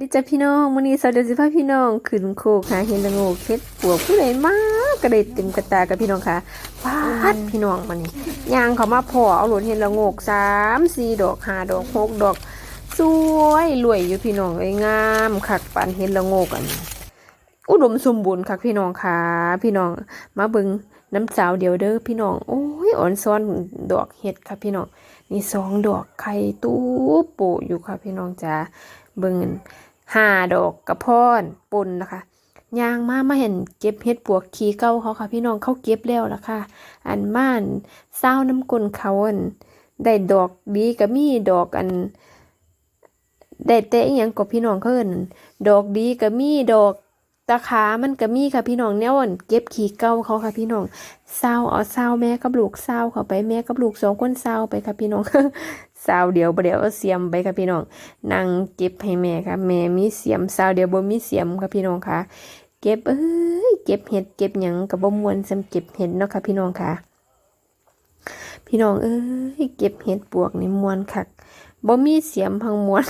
ดีจ้าพี่น้องมื้อนี้สวัสดีสิพาพี่น้องขึ้นโคกหาเห็นละโงกเฮ็ดปวกผู้ใดมากกระเด็ดเต็มกระตากับพี่น้องค่ะปาดพี่น้องมานี่ย่างเขามาพอเอาหลนเห็นละโงกสามสี่ดอกห้าดอกหกดอกสวยรวยอยู่พี่น้องเอ้ยงามคักปานเห็นละโงกอันอุดมสมบูรณ์คักพี่น้องค่ะพี่น้องมาเบิ่งน้ำสาวเดียวเด้อพี่น้องโอ้ยอ่อนซ้อนดอกเห็ดค่ะพี่น้องนี่สองดอกไข่ตู้โปะอยู่ค่ะพี่น้องจ้าเบิ่ง ห้าดอกกระพอนปนนะคะยางมามาเห็นเก็บเห็ดปวกขี้เก่าเขาค่ะ พี่น้องเขาเก็บแล้วล่ะค่ะ อันม่านเศร้าน้ำกลนเขาอันได้ดอกดีก็มีดอกอันได้เตะอย่างกับพี่น้องเขาเอินดอกดีก็มีดอก ตาขามันก็มีค่ะพี่น้องแนวอั่นเก็บขี้เก่าเขาค่ะพี่น้องเศร้าเอาเศร้าแม่กับลูกเศร้าเขาไปแม่กับลูกสองคนเศร้าไปค่ะพี่น้องเศร้าเดียวบ่เดียวเอาเสียมไปค่ะพี่น้องนั่งเก็บให้แม่ค่ะแม่มีเสียมเศร้าเดียวบ่มีเสียมค่ะพี่น้องค่ะเก็บเอ้ยเก็บเห็ดเก็บหยังก็บ่ม่วนซำเก็บเห็ดเนาะค่ะพี่น้องค่ะ พี่น้องเอ้ยเก็บเห็ดปวกนี่มวนคักบ่มีเสียมพังมวน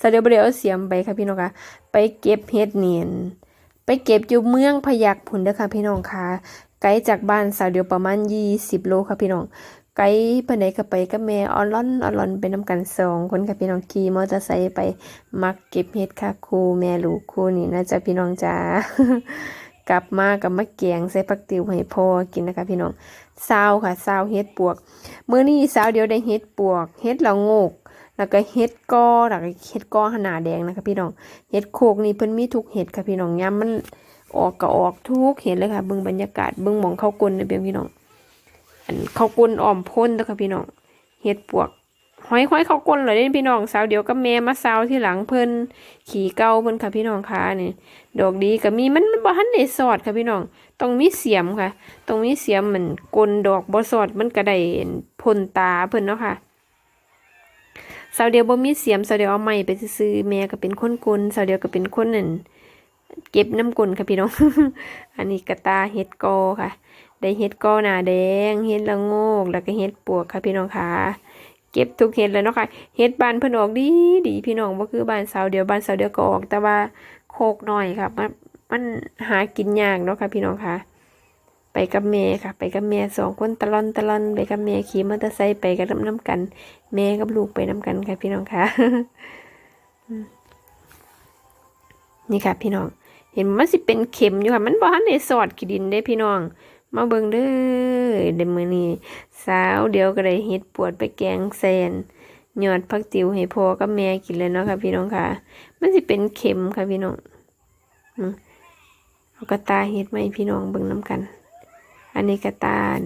สยวเดียวบ่เดียวเสียมไปค่ะพี่น้องค่ะไปเก็บเห็ดเนียน ไปเก็บอยู่เมืองพยัคฆ์พุ่นเด้อค่ะพี่น้องค่ะไกลจากบ้านสาวเดียวประมาณ 20 โลค่ะพี่น้องไกลปานก็ไปกับแม่ออนลอนออนลอนไปน้ำกันสองคนค่ะพี่น้องขี่มอเตอร์ไซค์ไปมักเก็บเห็ดค่ะครูแม่ลูกครูนี่นะจ๊ะพี่น้องจ๋ากลับมากับมะแกงใส่ผักติวให้พ่อกินนะคะพี่น้องซาวค่ะซาวเห็ดปวกมื้อนี้สาวเดียวได้เห็ดปวกเห็ดละโงก แล้วก็เห็ดกอแล้วก็เห็ดกอหนาแดงนะคะพี่น้องเห็ดโคกนี่เพิ่นมีทุกเห็ดค่ะพี่น้องย้ำมันออกก็ออกทุกเห็ดเลยค่ะเบิ่งบรรยากาศเบิ่งหมองเข้ากลนเด้อเพียงพี่น้อง อันเข้ากลนอ้อมพ้นเด้อค่ะพี่น้องเห็ดปวกห้อยหอยเข้ากลนเลยเด้อพี่น้องสาวเดียวกับแม่มาสาวที่หลังเพิ่นขี่เก่าเพิ่นค่ะพี่น้องค่ะนี่ดอกดีก็มีมันมันบ่ทันได้สอดค่ะพี่น้องต้องมีเสียมค่ะต้องมีเสียมมันกลดอกบ่สอดมันก็ได้พ่นตาเพิ่นเนาะค่ะ สาวเดียวบ่มีเสียมสาวเดียวเอาไม้ไปซื้อแม่ก็เป็นคนกลสาวเดียวก็เป็นคนนั่นเก็บน้ำกลค่ะพี่น้อง อันนี้กระตาเห็ดกอค่ะ ได้เห็ดกอหนาแดงเห็ดละโงก แล้วก็เห็ดปวกค่ะพี่น้องค่ะเก็บทุกเห็ดเลยเนาะค่ะเห็ดบานเพิ่นออกดีดีพี่น้องบ่คือบานสาวเดียวบานสาวเดียวก็ออก แต่ว่าโคกหน้อยค่ะมันมันหากินยากเนาะค่ะพี่น้องค่ะ ไปกับแม่ค่ะ ไปกับแม่สองคนตะลอนตะลอนไปกับแม่ขี่มอเตอร์ไซค์ไปกับน้ำกัน แม่กับลูกไปน้ำกันค่ะพี่น้องค่ะนี่ค่ะพี่น้อง เห็นมันสิเป็นเข็มอยู่ค่ะ มันบ่ทันได้สอดขี้ดินได้พี่น้อง มาเบิ่งเด้อเดยวมื้อนี้สาวเดียวก็ได้เฮ็ดปวดไปแกงแซนหยอดผักติ๋วให้พ่อกับแม่กินเลยเนาะค่ะพี่น้องค่ะ มันสิเป็นเข็มค่ะพี่น้องเอากระตาเฮ็ดมาให้พี่น้องเบิ่งน้ำกัน อันนี้กระตาล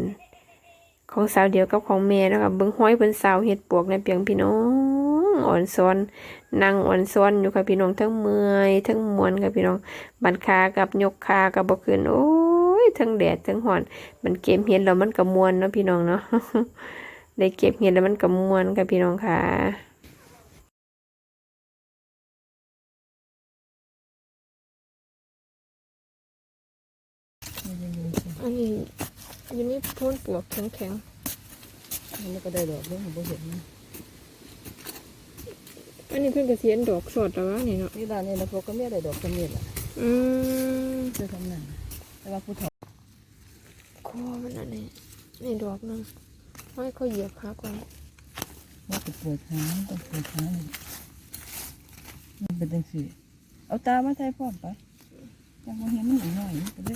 ของสาวเดียวกับของแม่นะคะเบิ่งห้อยเพิ่นสาวเฮ็ดปวกในเปียงพี่น้องอ่อนซ้อนนั่งอ่อนซ้อนอยู่ค่ะพี่น้องทั้งเมื่อยทั้งมวนค่ะพี่น้องบันคากับยกคากับบ่ขึ้นโอ้ยทั้งแดดทั้งร้อน มันเก็บเห็ดแล้วมันก็ม่วนเนาะพี่น้องเนาะได้เก็บเห็ดแล้วมันก็ม่วนค่ะพี่น้องค่ะ อันนี้อันนี้พ่นปวกแข็งมันก็ได้ดอกเรื่องของบ่เห็นนะๆอันนี้เพิ่นก็สิเห็นดอกสดแล้ววะนี่เนาะนี่บ้านนี่นะพวกก็มีได้ดอกกระเมียดล่ะอืมเพื่อทำนั่นแต่ว่าผู้เฒ่าคอมันอันนี้นี่ดอกหนึงให้เขาเหยียบขาก่อนว่าจะปวดขาต้องปวดขานี่มันเป็นจังซี่เอาตามาใส่พร้อมไปยังบ่เห็นมันอีกหน่อยมันก็ได้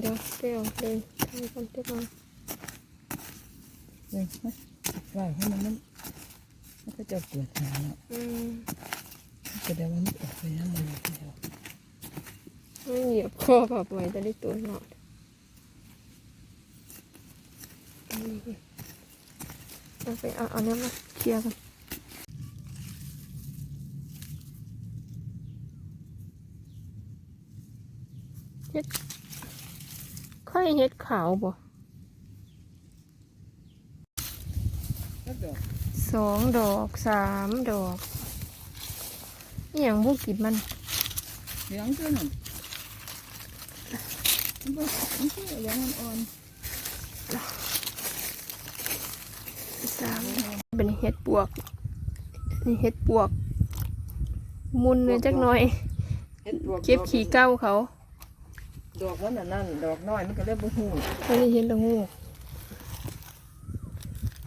เดี๋ยวเปรี้ยวเลยทำคนที่มาเลยมาว่าให้มันมันมันก็จะปวดขาเนาะอืมแสดงว่ามันออกไปแล้วมันออกไปแล้วไม่เหยียบคอแบบไว้จะได้ตัวหนอดอันนี้ดิเอาไปเอาเอาเนี้ยมาเคลียร์กันเฮ็ด ค่อยเฮ็ดขาวบ่แล้วดอกสองดอกสามดอกอหย่างบุกิดมันเหลืองคือนั่นมันบ่มันคือเหลืองอ่อนสามเป็นเห็ดปวก นี่เห็ดปวก มุนเลยจักหน่อยเฮ็ดปวกเก็บขี้เก้าเขา ดอกมันน่ะนั่นดอกน้อยมันก็เลยบ่ฮู้อันนี้เห็นละงูก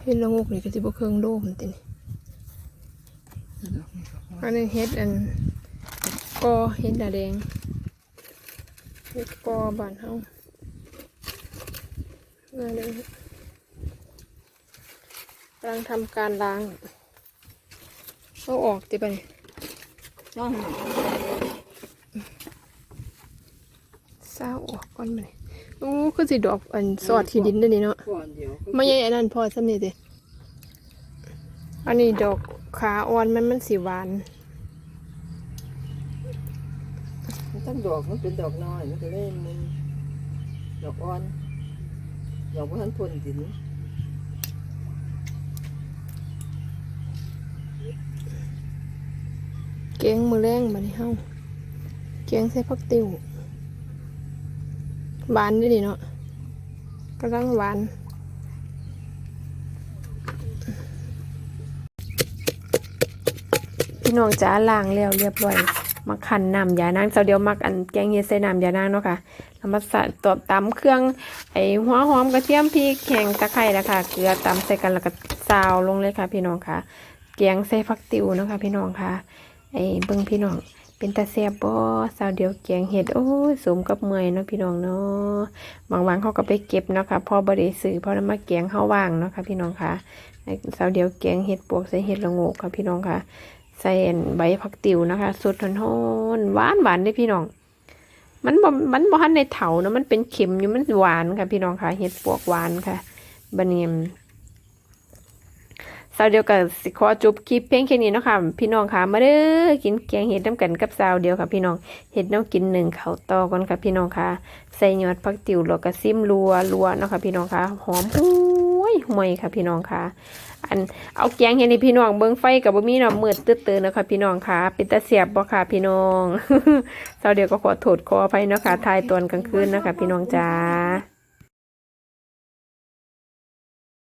เห็นละงูกนี่ก็สิบ่เครื่องโลมันตินี่ดอกนี้ก็พออันนี้เฮ็ดอันกอเห็ดดาแดงเฮ็ดกอบ้านเฮามาเลยกำลังทำการล้างเอาออกติไปนี่ น้อง เศร้าออกก่อนมานี่โอ้คือสิดอกอันสอดที่ดินเด้อนี่เนาะก่อนเดี๋ยวไม่ใช่อันนั้นพอสำนี่สิอันนี้ดอกขาอ่อนมันมันสีหวานมันทั้งดอกมันเป็นดอกน้อยมันก็เลยมันดอกอ่อนดอกบ่ทันพ้นดินเกียงมือแรงบัดนี้เฮาเกียงใส่ผักติว หวานด้วยดิเนาะกำลังหวานพี่น้องจ๋าล้างแล้วเรียบร้อยมาขันน้ำยานางเจ้าเดียวมักอันแกงเฮ็ดใส่น้ำยานางเนาะค่ะแล้วมาใส่ตบตำเครื่องไอ้หัวหอมกระเทียมพริกแข็งตะไคร้แล้วค่ะเกลือตำใส่กันแล้วก็ซาวลงเลยค่ะ พี่น้องค่ะแกงใส่ผักติวเนาะค่ะพี่น้องค่ะไอ้เบิ่งพี่น้อง เป็นตาแซ่บบ่สาวเดียวแกงเห็ดโอ้ยสมกับเมื่อยเนาะพี่น้องเนาะบางวันเขาก็ไปเก็บเนาะค่ะพอบ่ได้ซื้อพอได้มาแกงเฮาว่างเนาะค่ะพี่น้องค่ะสาวเดียวแกงเห็ดปวกใส่เห็ดละโงกค่ะพี่น้องค่ะใส่ใบผักติ๋วนะคะสดหอนหวานหวานเลยพี่น้อง มันบ่มันบ่ทันในเถานาะมันเป็นเข็มอยู่มันหวานค่ะพี่น้องค่ะเห็ดปวกหวานค่ะบัดนี้ สาวเดียวกับสิขอจบคลิปเพียงแค่นี้เนาะค่ะพี่น้องค่ะมาเด้อกินแกงเห็ดน้ำกันกับสาวเดียวค่ะ พี่น้องเห็ดน้องกินหนึ่งเขาต่อก่อนค่ะ พี่น้องค่ะ ใส่ยอดผักติ๋วแล้วก็ซิมรัวรัวเนาะค่ะพี่น้องค่ะหอมหุ้ยห่วยค่ะ พี่น้องค่ะ อันเอาแกงเห็ดให้พี่น้องเบิ่งไฟกับบ่มีเนาะมืดตื้อๆนะคะพี่น้องค่ะเป็นตาเสียบบ่ค่ะ พี่น้องสาวเดียวก็ขอโทษขออภัยเนาะค่ะทายตอนกลางคืนนะคะพี่น้องจ้า